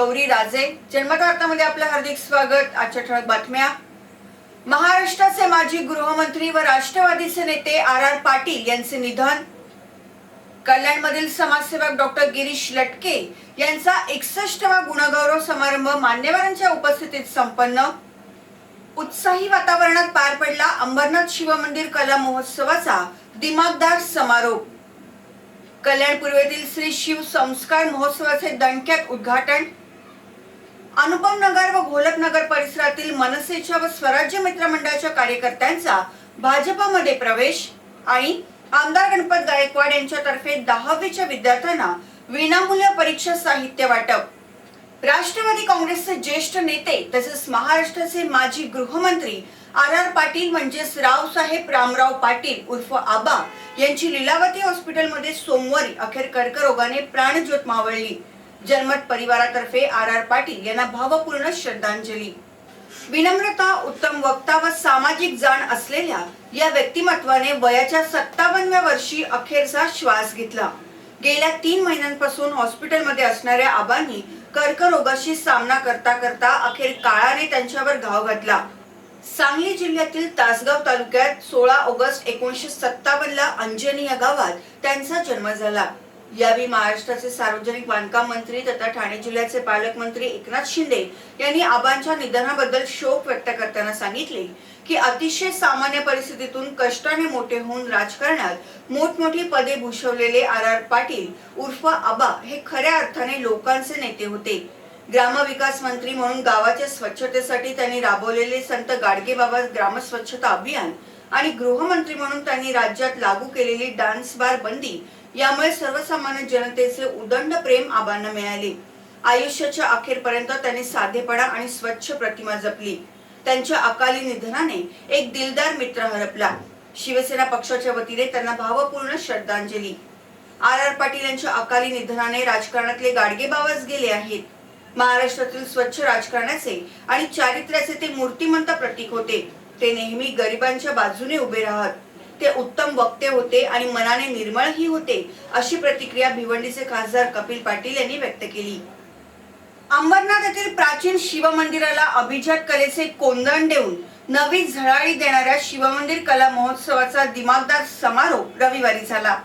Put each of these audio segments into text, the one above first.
गौरी राजे. जन्मतार्थामध्ये आपलं हार्दिक स्वागत. आजच्या ठळक बातम्या. महाराष्ट्राचे माजी गृहमंत्री व राष्ट्रवादीचे नेते आर आर पाटील यांचे निधन. कल्याणमधील समाजसेवक डॉक्टर गिरीश लटके यांचा एकसष्टवा गुणगौरव समारंभ मान्यवरांच्या उपस्थितीत संपन्न. उत्साही वातावरणात पार पडला अंबरनाथ शिवमंदिर कला महोत्सवाचा दिमागदार समारोप. कल्याण पूर्वेतील श्री शिव संस्कार महोत्सवाचे दणक्यात उद्घाटन. अनुपम नगर व घोलक नगर परिसरातील मनसेच्या व स्वराज्य मित्र मंडळाच्या कार्यकर्त्यांचा भाजपामध्ये प्रवेश आणि आमदार गणपत गायकवाड यांच्यातर्फे दहावीच्या विद्यार्थ्यांना विनामूल्य परीक्षा साहित्य वाटप. राष्ट्रवादी काँग्रेसचे ज्येष्ठ नेते तसेच महाराष्ट्राचे माजी गृहमंत्री आर आर पाटील म्हणजेच रावसाहेब रामराव पाटील उर्फ आबा यांची लीलावती हॉस्पिटलमध्ये सोमवारी अखेर कर्करोगाने प्राणज्योत मावळली. जन्मत परिवारातर्फे आर आर पाटील यांना भावपूर्ण श्रद्धांजली. विनम्रता उत्तम वक्ता व सामाजिक जाण असलेल्या या व्यक्तिमत्वाने वयाच्या सत्तावन्नव्या वर्षी अखेरचा श्वास घेतला. गेल्या तीन महिन्यांपासून हॉस्पिटलमध्ये असणाऱ्या आबांनी कर्करोगाशी सामना करता करता अखेर काळाने त्यांच्यावर घाव घातला. सांगली जिल्ह्यातील तासगाव तालुक्यात सोळा ऑगस्ट एकोणीसशे सत्तावन्न ला अंजनी या गावात त्यांचा जन्म झाला. यावेळी महाराष्ट्राचे सार्वजनिक बांधकाम मंत्री तथा ठाणे जिल्ह्याचे पालकमंत्री एकनाथ शिंदे यांनी आबांच्या निधनाबद्दल शोक व्यक्त करताना सांगितले की अतिशय सामान्य परिस्थितीतून कष्टाने मोठे होऊन राजकारणात मोठमोठी पदे भूषवलेले आर आर पाटील उर्फ आबा हे खऱ्या अर्थाने लोकांचे नेते होते. ग्रामविकास मंत्री म्हणून गावाच्या स्वच्छतेसाठी त्यांनी राबवलेले संत गाडगेबाबा ग्रामस्वच्छता अभियान आणि गृहमंत्री म्हणून त्यांनी राज्यात लागू केलेली डान्स बार बंदी यामुळे सर्वसामान्य जनतेचे उदंड प्रेम आबांना मिळाले. आयुष्याच्या अखेरपर्यंत त्यांनी साधेपणा आणि स्वच्छ प्रतिमा जपली. त्यांच्या अकाली निधनाने एक दिलदार मित्र हरपला. शिवसेना पक्षाच्या वतीने त्यांना भावपूर्ण श्रद्धांजली. आर आर पाटील यांच्या अकाली निधनाने राजकारणातले गाडगे बाबाच गेले आहेत. महाराष्ट्रातील स्वच्छ राजकारणाचे आणि चारित्र्याचे ते मूर्तिमंत प्रतीक होते. ते नेहमी गरिबांच्या बाजूने उभे राहत. ते उत्तम वक्ते होते आणि मनाने निर्मळही होते अशी प्रतिक्रिया भिवंडीचे खासदार कपिल पाटील यांनी व्यक्त केली. अंबरनाथ येथील प्राचीन शिवमंदिराला अभिजात कलेचे कोंदण देऊन नवी झळाळी देणाऱ्या शिवमंदिर कला महोत्सवाचा दिमागदार समारोप रविवारी झाला.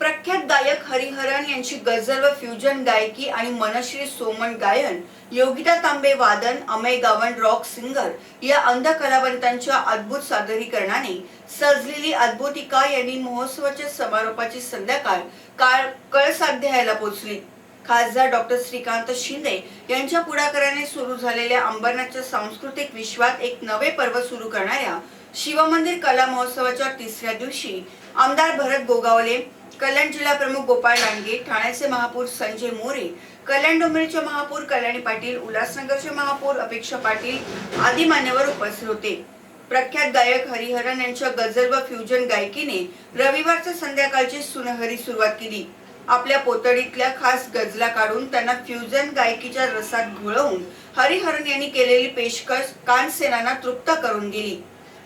प्रख्यात गायक हरिहरन यांची गझल व फ्युजन गायकी आणि मनश्री सोमन गायन योगिता तांबे वादन अमय गावन रॉक सिंगर या अंध कलावंतांच्या अद्भुत सादरीकरणाने सजलेली अद्भुतिका यांनी महोत्सवाच्या समारोपाची संध्याकाळ काळ कळसाध्यायाला पोचली. खासदार डॉक्टर श्रीकांत शिंदे यांच्या पुढाकाराने सुरू झालेल्या अंबरनाथच्या सांस्कृतिक विश्वात एक नवे पर्व सुरू करणाऱ्या शिवमंदिर कला महोत्सवाच्या तिसऱ्या दिवशी आमदार भरत गोगावले कल्याण जिल्हा प्रमुख गोपाळ लांडगे ठाण्याचे महापौर संजय मोरे कल्याण डोंबिवलीचे महापौर कल्याणी पाटील उल्हासनगरचे महापौर अपेक्षा पाटील आदी मान्यवर उपस्थित होते. प्रख्यात गायक हरिहरन यांच्या गझल व फ्युजन गायकीने रविवारच्या संध्याकाळची सुनहरी सुरुवात केली. आपल्या पोतडीतल्या खास गजला काढून त्यांना फ्युजन गायकीच्या रसात घोळवून हरिहरन यांनी केलेली पेशकश कानसेनांना तृप्त करून दिली.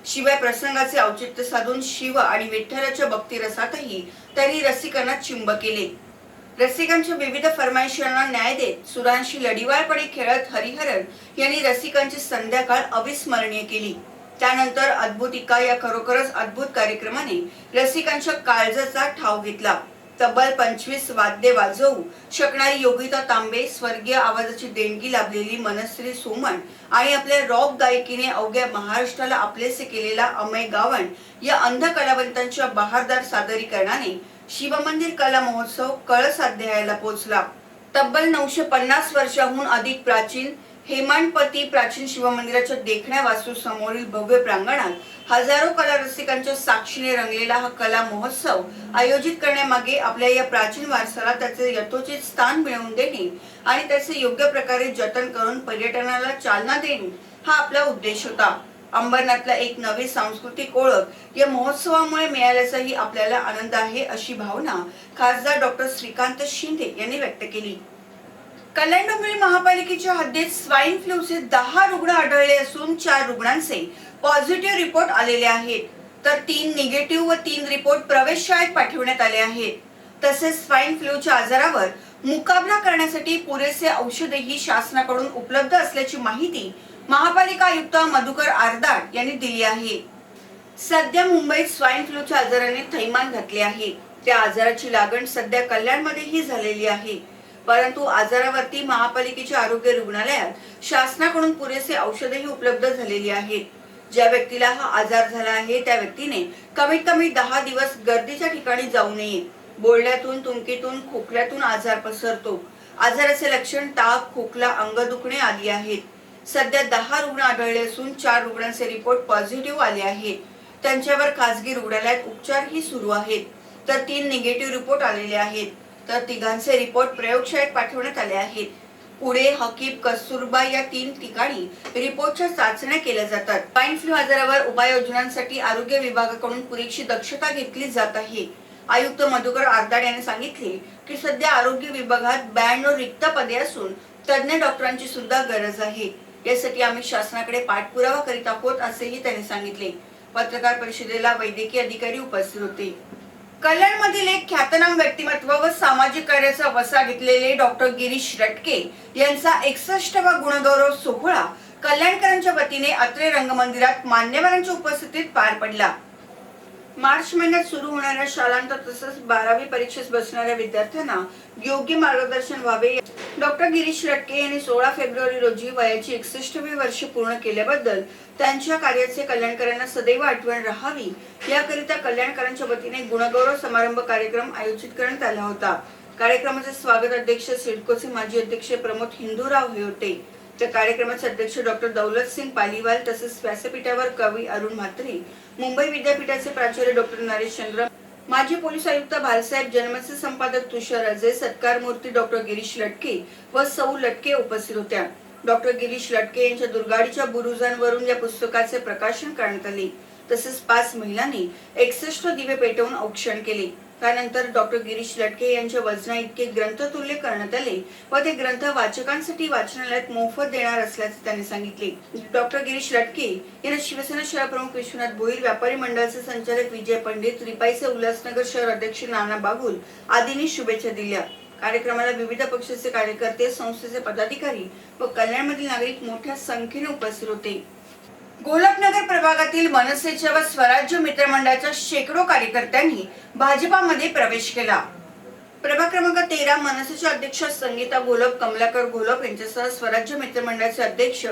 शिवाय प्रसंगाचे औचित्य साधून शिव आणि विठ्ठलाच्या भक्तिरसातही त्यांनी रसिकांना चिंब केले. रसिकांच्या विविध फरमाईशांना न्याय देत सुरांशी लढिवाळपणे खेळत हरिहरन यांनी रसिकांची संध्याकाळ अविस्मरणीय केली. त्यानंतर अद्भुतिका या खरोखरच अद्भुत कार्यक्रमाने रसिकांच्या काळजाचा ठाव घेतला. तब्बल पंचवीस वाद्ये वाजवू शकणारी योगिता तांबे स्वर्गीय आवाजाची देणगी लाभलेली मनश्री सोमण आणि आपल्या रॉक गायकीने अवघ्या महाराष्ट्राला आपलेसे केलेला अमय गावण या अंध कलावंतांच्या बहारदार सादरीकरणाने शिवमंदिर कला महोत्सव कळसाध्यायाला पोहोचला. तब्बल नऊशे पन्नास वर्षाहून अधिक प्राचीन हेमांडपती प्राचीन शिवमंदिराच्या देखण्या वास्तू समोरील भव्य प्रांगणात हजारो कला रसिकांच्या साक्षीने रंगलेला हा कला महोत्सव आयोजित करण्यामागे आपल्या या प्राचीन वारसाला त्याचे यथोचित स्थान मिळवून देणे आणि त्याचे योग्य प्रकारे जतन करून पर्यटनाला चालना देणे हा आपला उद्देश होता. अंबरनाथला एक नवी सांस्कृतिक ओळख या महोत्सवामुळे मिळाल्याचाही आपल्याला आनंद आहे अशी भावना खासदार डॉक्टर श्रीकांत शिंदे यांनी व्यक्त केली. कल्याण डोंबिवली महापालिकेच्या हद्दीत स्वाईन फ्लूचे दहा रुग्ण आढळले असून चार रुग्णांचे पॉझिटिव्ह रिपोर्ट आलेले आहेत. तर तीन निगेटिव्ह व तीन रिपोर्ट प्रवेशशाळेत पाठवण्यात आले आहेत. तसेच स्वाईन फ्लूच्या आजारावर मुकाबला करण्यासाठी पुरेसे औषधेही शासनाकडून उपलब्ध असल्याची माहिती महापालिका आयुक्त मधुकर आरदाड यांनी दिली आहे. सध्या मुंबईत स्वाईन फ्लूच्या आजाराने थैमान घातले आहे. त्या आजाराची लागण सध्या कल्याणमध्येही झालेली आहे. परंतु आजारावरती महापालिकेच्या आरोग्य रुग्णालयात शासनाकडून पुरेसे औषधेही उपलब्ध झालेली आहेत. ज्या व्यक्तीला हा आजार झाला आहे त्या व्यक्तीने कमीत कमी दहा दिवस गर्दीच्या ठिकाणी जाऊ नये. बोलण्यातून तुमकीतून खोकल्यातून आजार पसरतो. आजाराचे लक्षण ताप खोकला अंग दुखणे आदी आहेत. सध्या दहा रुग्ण आढळले असून चार रुग्णांचे रिपोर्ट पॉझिटिव्ह आले आहेत. त्यांच्यावर खासगी रुग्णालयात उपचारही सुरू आहेत. तर तीन निगेटिव्ह रिपोर्ट आलेले आहेत. तर तिघांचे रिपोर्ट प्रयोगशाळेत पाठवण्यात आले आहेत. पुणे हकीब कस्तुरबा या तीन ठिकाणी रिपोर्टच्या चाचण्या केल्या जातात. स्वाईन फ्लू आजारावर उपाययोजनांसाठी आरोग्य विभागाकडून पुरेशी दक्षता घेतली जात आहे. आयुक्त मधुकर आरदाड यांनी सांगितले की सध्या आरोग्य विभागात ब्याण्णव रिक्त पदे असून तज्ज्ञ डॉक्टरांची सुद्धा गरज आहे. यासाठी आम्ही शासनाकडे पाठपुरावा करीत आहोत असेही त्यांनी सांगितले. पत्रकार परिषदेला वैद्यकीय अधिकारी उपस्थित होते. कल्याणमधील एक ख्यातनाम व्यक्तिमत्व व सामाजिक कार्याचा वसा घेतलेले डॉक्टर गिरीश रटके यांचा एकसष्टवा गुणगौरव सोहळा कल्याणकरांच्या वतीने अत्रे रंगमंदिरात मान्यवरांच्या उपस्थितीत पार पडला. मार्च महिन्यात सुरू होणाऱ्या शालांत तसंच बारावी परीक्षेस बसणाऱ्या विद्यार्थ्यांना योग्य मार्गदर्शन व्हावे. डॉक्टर गिरीश रटके यांनी सोळा फेब्रुवारी रोजी वयाची एकसष्टवी वर्ष पूर्ण केल्याबद्दल त्यांच्या कार्याचे कल्याणकरांना सदैव आठवण राहावी. याकरिता कल्याणकरांच्या वतीने गुणगौरव समारंभ कार्यक्रम आयोजित करण्यात आला होता. कार्यक्रमाचे स्वागत अध्यक्ष सिडकोचे माजी अध्यक्ष प्रमोद हिंदूराव हे होते. तर कार्यक्रमाचे अध्यक्ष डॉक्टर दौलत सिंग पालीवाल तसेच व्यासपीठावर कवी अरुण म्हात्री मुंबई विद्यापीठाचे प्राचार्य डॉक्टर नरेश चंद्र माजी पोलीस आयुक्त भालसाहेब जन्मचे संपादक तुषार अजय सत्कार मूर्ती डॉक्टर गिरीश लटके व सौ लटके उपस्थित होत्या. डॉक्टर गिरीश लटके यांच्या दुर्गाडीच्या बुरुजांवरून या पुस्तकाचे प्रकाशन करण्यात आले. तसेच पाच महिलांनी एकसष्ट दिवे पेटवून औक्षण केले. त्यानंतर डॉक्टर गिरीश लटके यांच्या वजना इतके ग्रंथ तुल्य करण्यात आले व ते ग्रंथ वाचकांसाठी वाचनालयात मोफत देणार असल्याचे त्यांनी सांगितले. डॉक्टर गिरीश लटके यांना शिवसेना शहर प्रमुख विश्वनाथ भोईर व्यापारी मंडळाचे संचालक विजय पंडित रिपाईचे उल्हासनगर शहर अध्यक्ष नाना बागुल आदींनी शुभेच्छा दिल्या. कार्यक्रमाला विविध पक्षाचे कार्यकर्ते संस्थेचे पदाधिकारी व कल्याणमधील नागरिक मोठ्या संख्येने उपस्थित होते. गोलकनगर प्रभागातील मनसेच्या व स्वराज्य मित्रमंडळाच्या शेकडो कार्यकर्त्यांनी भाजपामध्ये प्रवेश केला. प्रभाग क्रमांक तेरा मनसेच्या अध्यक्ष संगीता घोलप कमलाकर घोलप यांच्यासह स्वराज्य मित्रमंडळाचे अध्यक्ष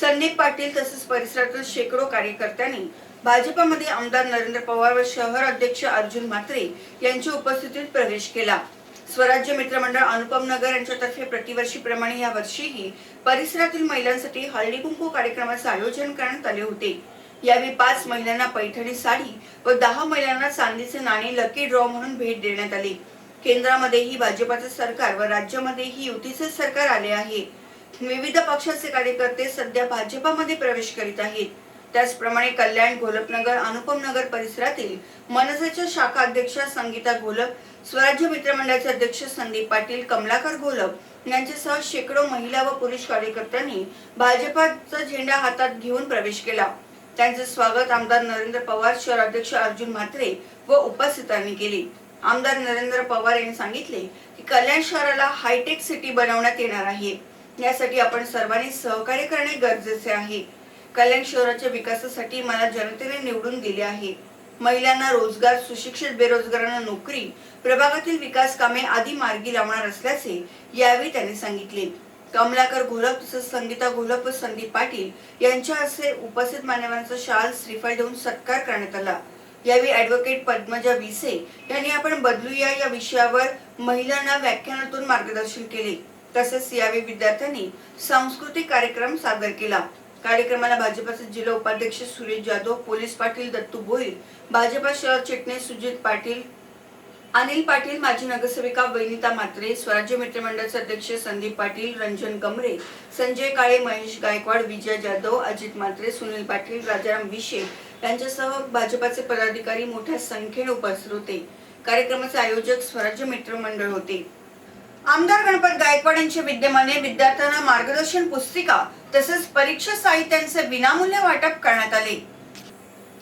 संदीप पाटील तसेच परिसरातील शेकडो कार्यकर्त्यांनी भाजपामध्ये आमदार नरेंद्र पवार व शहर अध्यक्ष अर्जुन म्हात्रे यांच्या उपस्थितीत प्रवेश केला. स्वराज्य मित्रमंडळ अनुपम नगर यांच्यातर्फे प्रतिवर्षीप्रमाणे या वर्षीही परिसरातील महिलांसाठी हळदी कुंकू कार्यक्रमाचे आयोजन करण्यात आले होते. यावेळी पाच महिलांना पैठणी साडी व दहा महिलांना चांदीचे नाणे लकी ड्रॉ म्हणून भेट देण्यात आली. केंद्रामध्येही भाजपाचे सरकार व राज्यामध्येही युतीचे सरकार आले आहे. विविध पक्षाचे कार्यकर्ते सध्या भाजपामध्ये प्रवेश करीत आहेत. त्याचप्रमाणे कल्याण घोलपनगर अनुपम नगर परिसरातील मनसेच्या शाखा अध्यक्षा संगीता घोलप स्वराज्य मित्रमंडळाचे अध्यक्ष संदीप पाटील कमलाकर घोलप यांच्यासह शेकडो महिला व पुरुष कार्यकर्त्यांनी भाजपाचा झेंडा हातात घेऊन प्रवेश केला. त्यांचे स्वागत आमदार नरेंद्र पवार शहर अध्यक्ष अर्जुन म्हात्रे व उपस्थितांनी केले. आमदार नरेंद्र पवार यांनी सांगितले की कल्याण शहराला हायटेक सिटी बनवण्यात येणार आहे. यासाठी आपण सर्वांनी सहकार्य करणे गरजेचे आहे. कल्याण शहराच्या विकासासाठी मला जनतेने निवडून दिले आहे. महिलांना रोजगार सुशिक्षित बेरोजगारांना नोकरी प्रभागातील विकास कामे आदी मार्गी लावणार असल्याचे यावेळी त्यांनी सांगितले. कमलाकर घोलप तसंच संगीता घोलप व संदीप पाटील यांच्या हस्ते उपस्थित मान्यवरांचा शाल श्रीफळ देऊन सत्कार करण्यात आला. यावेळी ऍडव्होकेट पद्मजा विसे यांनी आपण बदलूया या विषयावर महिलांना व्याख्यानातून मार्गदर्शन केले. तसेच यावेळी विद्यार्थ्यांनी सांस्कृतिक कार्यक्रम सादर केला. कार्यक्रमाला भाजपाचे जिल्हा उपाध्यक्ष सुरेश जाधव पोलीस पाटील दत्तू भोईर भाजपा शहर चिटणीस सुजित पाटील अनिल पाटील माजी नगरसेविका वैनिता म्हात्रे स्वराज्य मित्रमंडळाचे अध्यक्ष संदीप पाटील रंजन कमरे संजय काळे महेश गायकवाड विजय जाधव अजित म्हात्रे सुनील पाटील राजाराम विशे यांच्यासह भाजपाचे पदाधिकारी मोठ्या संख्येने उपस्थित होते. कार्यक्रमाचे आयोजक स्वराज्य मित्रमंडळ होते. आमदार गणपत गायकवाड यांच्या विद्यमाने विद्यार्थ्यांना मार्गदर्शन पुस्तिका तसेच परीक्षा साहित्यांचे विनामूल्य वाटप करण्यात आले.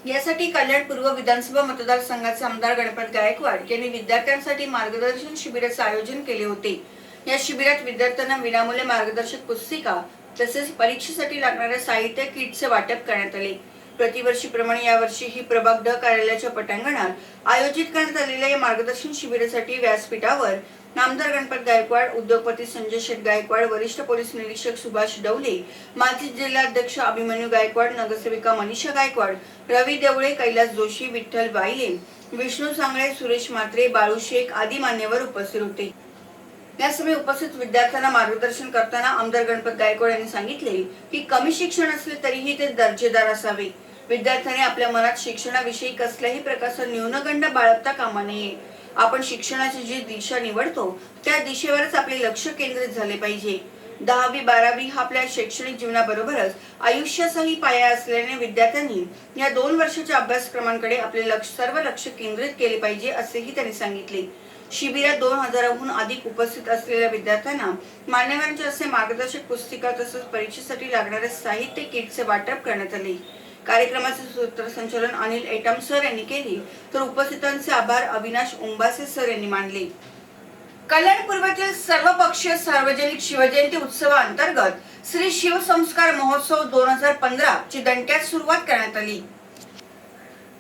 यासाठी कल्याण पूर्व विधानसभा मतदारसंघाचे आमदार गणपत गायकवाड यांनी विद्यार्थ्यांसाठी मार्गदर्शन शिबिराचे आयोजन केले होते. या शिबिरात विद्यार्थ्यांना विनामूल्य मार्गदर्शक पुस्तिका तसेच परीक्षेसाठी लागणाऱ्या साहित्य किटचे वाटप करण्यात आले. प्रतिवर्षीप्रमाणे यावर्षी ही प्रभाग ड कार्यालयाच्या पटांगणात आयोजित करण्यात आलेल्या या मार्गदर्शन शिबिरासाठी व्यासपीठावर नामदार गणपत गायकवाड उद्योगपती संजय शेठ गायकवाड वरिष्ठ पोलीस निरीक्षक सुभाष डवले माजी जिल्हाध्यक्ष अभिमन्यू गायकवाड नगरसेविका मनीषा गायकवाड रवी देवळे कैलास जोशी विठ्ठल वाईले विष्णू सांगळे सुरेश म्हात्रे बाळू शेख आदी मान्यवर उपस्थित होते. यासमयी उपस्थित विद्यार्थ्यांना मार्गदर्शन करताना आमदार गणपत गायकवाड यांनी सांगितले की कमी शिक्षण असले तरीही ते दर्जेदार असावे. विद्यार्थ्यांनी आपल्या मनात शिक्षणाविषयी कसल्याही प्रकारचा न्यूनगंड बाळगता कामा नये. आपण शिक्षणाची जी दिशा निवडतो त्या दिशेवरच आपले लक्ष केंद्रित झाले पाहिजे. दहावी बारावी हा आपल्या शैक्षणिक जीवनाबरोबरच आयुष्याचाही पाया असल्याने विद्यार्थ्यांनी या दोन वर्षाच्या अभ्यासक्रमांकडे आपले लक्ष सर्व लक्ष केंद्रित केले पाहिजे असेही त्यांनी सांगितले. शिबिरात दोन हजाराहून अधिक उपस्थित असलेल्या विद्यार्थ्यांना मान्यवरांचे असे मार्गदर्शक पुस्तिका तसंच परीक्षेसाठी लागणारे साहित्य किटचे वाटप करण्यात आले. कार्यक्रमाचे सूत्रसंचालन अनिल एटम सर यांनी केली. तर उपस्थितांचे आभार अविनाश ओंबासे सर यांनी मानले. कल्याण सर्व सर्वपक्षीय सार्वजनिक शिवजयंती उत्सवाअंतर्गत श्री शिवसंस्कार महोत्सव दोन हजार पंधरा ची दणक्यात सुरुवात करण्यात आली.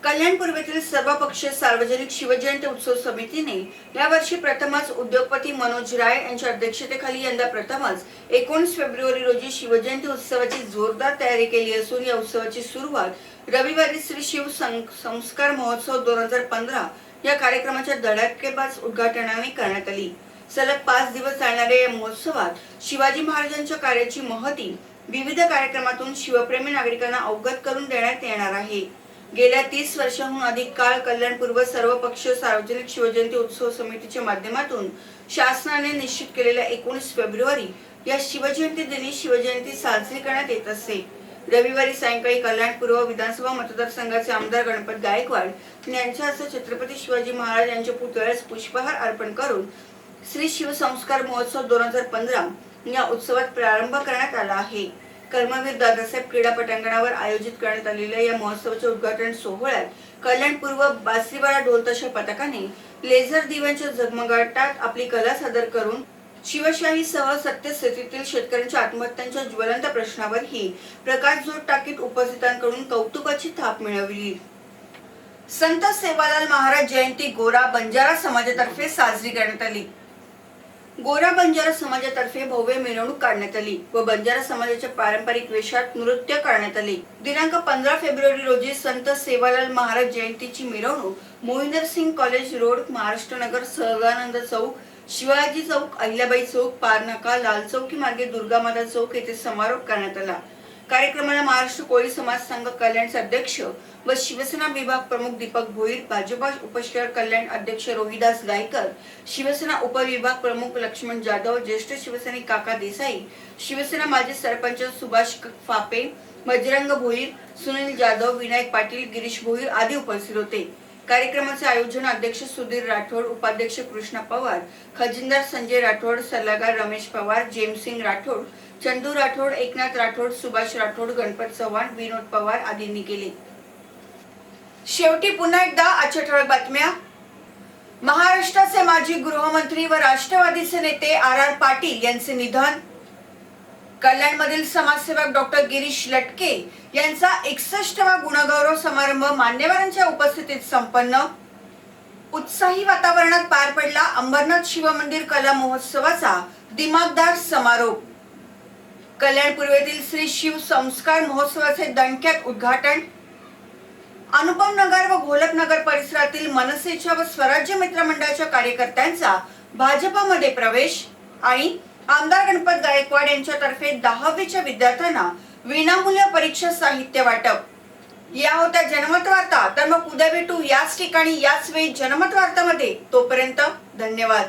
कल्याण पूर्वेतील सर्वपक्षीय सार्वजनिक शिवजयंती उत्सव समितीने यावर्षी प्रथमच उद्योगपती मनोज राय यांच्या अध्यक्षतेखाली यंदा प्रथमच एकोणीस फेब्रुवारी रोजी शिवजयंती उत्सवाची जोरदार तयारी केली असून या उत्सवाची सुरुवात रविवारी श्री शिव सं- संस्कार महोत्सव दोन हजार पंधरा या कार्यक्रमाच्या धडाकेबाज उद्घाटनाने करण्यात आली. सलग पाच दिवस चालणाऱ्या या महोत्सवात शिवाजी महाराजांच्या कार्याची महती विविध कार्यक्रमातून शिवप्रेमी नागरिकांना अवगत करून देण्यात येणार आहे. गेल्या तीस वर्षाहून अधिक काळ कल्याणपूर्व सर्वपक्षीय सार्वजनिक शिवजयंती उत्सव समितीच्या माध्यमातून शासनाने निश्चित केलेल्या एकोणीस फेब्रुवारी या शिवजयंती दिनी शिवजयंती साजरी करण्यात येत असते रविवारी सायंकाळी कल्याणपूर्व विधानसभा मतदारसंघाचे आमदार गणपत गायकवाड यांच्या हस्ते छत्रपती शिवाजी महाराज यांच्या पुतळ्यास पुष्पहार अर्पण करून श्री शिवसंस्कार महोत्सव दोन हजार पंधरा या उत्सवात प्रारंभ करण्यात आला आहे. कर्मवीर दादासाहेब क्रीडा पटांगणावर आयोजित करण्यात आलेल्या या महोत्सवाच्या उद्घाटन सोहळ्यात कल्याणपूर्व बासरीवाडा ढोलताशा पथकाने लेझर दिव्यांच्या झगमगाटात आपली कला सादर करून शिवशाहीसह सत्यस्थितीतील शेतकऱ्यांच्या आत्महत्यांच्या ज्वलंत प्रश्नावरही प्रकाश जोड टाकीत उपस्थितांकडून कौतुकाची थाप मिळवली संत सेवालाल महाराज जयंती गोरा बंजारा समाजातर्फे साजरी करण्यात आली. गोरा बंजारा समाजातर्फे भव्य मिरवणूक काढण्यात आली व बंजारा समाजाच्या पारंपरिक वेशात नृत्य करण्यात आले. दिनांक पंधरा फेब्रुवारी रोजी संत सेवालाल महाराज जयंतीची मिरवणूक मोहिंदर सिंग कॉलेज रोड महाराष्ट्र नगर सहजानंद चौक शिवाजी चौक अहिल्याबाई चौक पारनाका लाल चौकी मार्गे दुर्गामाता चौक येथे समारोप करण्यात आला. कार्यक्रमाला महाराष्ट्र कोळी समाज संघ कल्याणचे अध्यक्ष व शिवसेना विभाग प्रमुख दीपक भोईर भाजपा उपशहर कल्याण अध्यक्ष रोहिदास गायकर शिवसेना उपविभाग प्रमुख लक्ष्मण जाधव ज्येष्ठ शिवसैनिक काका देसाई शिवसेना माजी सरपंच सुभाष फापे बजरंग भोईर सुनील जाधव विनायक पाटील गिरीश भोईर आदी उपस्थित होते. कार्यक्रमाचे आयोजन अध्यक्ष सुधीर राठोड उपाध्यक्ष कृष्णा पवार खजिनदार संजय राठोड सल्लागार रमेश पवार जेमसिंग राठोड चंदू राठोड एकनाथ राठोड सुभाष राठोड गणपत चव्हाण विनोद पवार आदींनी केले. शेवटी पुन्हा एकदा आजच्या ठळक बातम्या. महाराष्ट्राचे माजी गृहमंत्री व राष्ट्रवादीचे नेते आर आर पाटील यांचे निधन. कल्याणमधील समाजसेवक डॉक्टर गिरीश लटके यांचा एकसष्टवा गुणगौरव समारंभ मान्यवरांच्या उपस्थितीत संपन्न. उत्साही वातावरणात पार पडला अंबरनाथ शिवमंदिर कला महोत्सवाचा दिमागदार समारोप. कल्याण पूर्वेतील श्री शिव संस्कार महोत्सवाचे दणक्यात उद्घाटन. अनुपम नगर व घोलक नगर परिसरातील मनसेच्या व स्वराज्य मित्र मंडळाच्या कार्यकर्त्यांचा भाजपामध्ये प्रवेश आणि आमदार गणपत गायकवाड यांच्यातर्फे दहावीच्या विद्यार्थ्यांना विनामूल्य परीक्षा साहित्य वाटप. या होत्या जनमत वार्ता तर मग उद्या भेटू याच ठिकाणी याच वेळी जनमत वार्तामध्ये तोपर्यंत धन्यवाद.